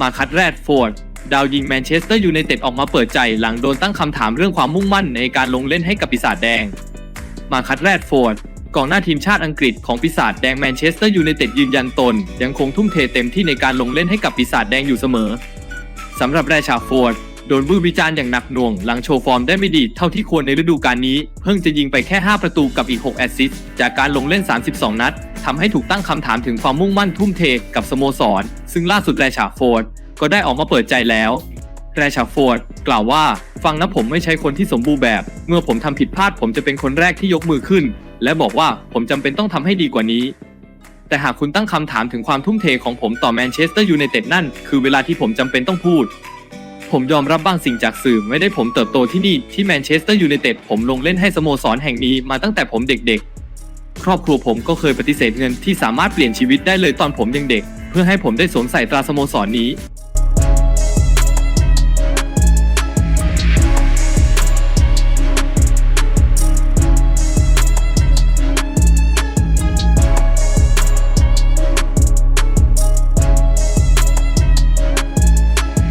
มาคัดแรดฟอร์ดดาวยิงแมนเชสเตอร์ยูไนเต็ดออกมาเปิดใจหลังโดนตั้งคำถามเรื่องความมุ่งมั่นในการลงเล่นให้กับปีศาจแดง มาคัดแรดฟอร์ดกองหน้าทีมชาติอังกฤษของปีศาจแดงแมนเชสเตอร์ยูไนเต็ดยืนยันตน ยังคงทุ่มเทเต็มที่ในการลงเล่นให้กับปีศาจแดงอยู่เสมอสำหรับแรชาฟอร์ด โดนบูวิจารณ์อย่างหนักหน่วง หลังโชว์ฟอร์มได้ไม่ดีเท่าที่ควรในฤดูกาลนี้ เพิ่งจะยิงไปแค่ 5 ประตูกับอีก 6 แอสซิสต์จากการลงเล่น 32 นัดทำให้ถูกตั้งคำถามถึงความมุ่งมั่นทุ่มเทกับสโมสร ซึ่งล่าสุดแรชาร์ดฟอร์ดก็ได้ออกมาเปิดใจแล้วแรชาร์ดฟอร์ดกล่าวว่า ฟังนะผมไม่ใช่คนที่สมบูรณ์แบบ เมื่อผมทำผิดพลาดผมจะเป็นคนแรกที่ยกมือขึ้น และบอกว่าผมจำเป็นต้องทำให้ดีกว่านี้แต่หากคุณตั้งคำถามถึงความทุ่มเทของผมต่อแมนเชสเตอร์ยูไนเต็ดนั่น คือเวลาที่ผมจำเป็นต้องพูด ผมยอมรับบางสิ่งจากสื่อไม่ได้ผมเติบโตที่นี่ที่แมนเชสเตอร์ยูไนเต็ดผมลงเล่นให้สโมสรแห่งนี้มาตั้งแต่ผมเด็กๆ ครอบครัวผมก็เคยปฏิเสธเงินที่สามารถเปลี่ยนชีวิตได้เลยตอนผมยังเด็ก เพื่อให้ผมได้สวมใส่ตราสโมสรนี้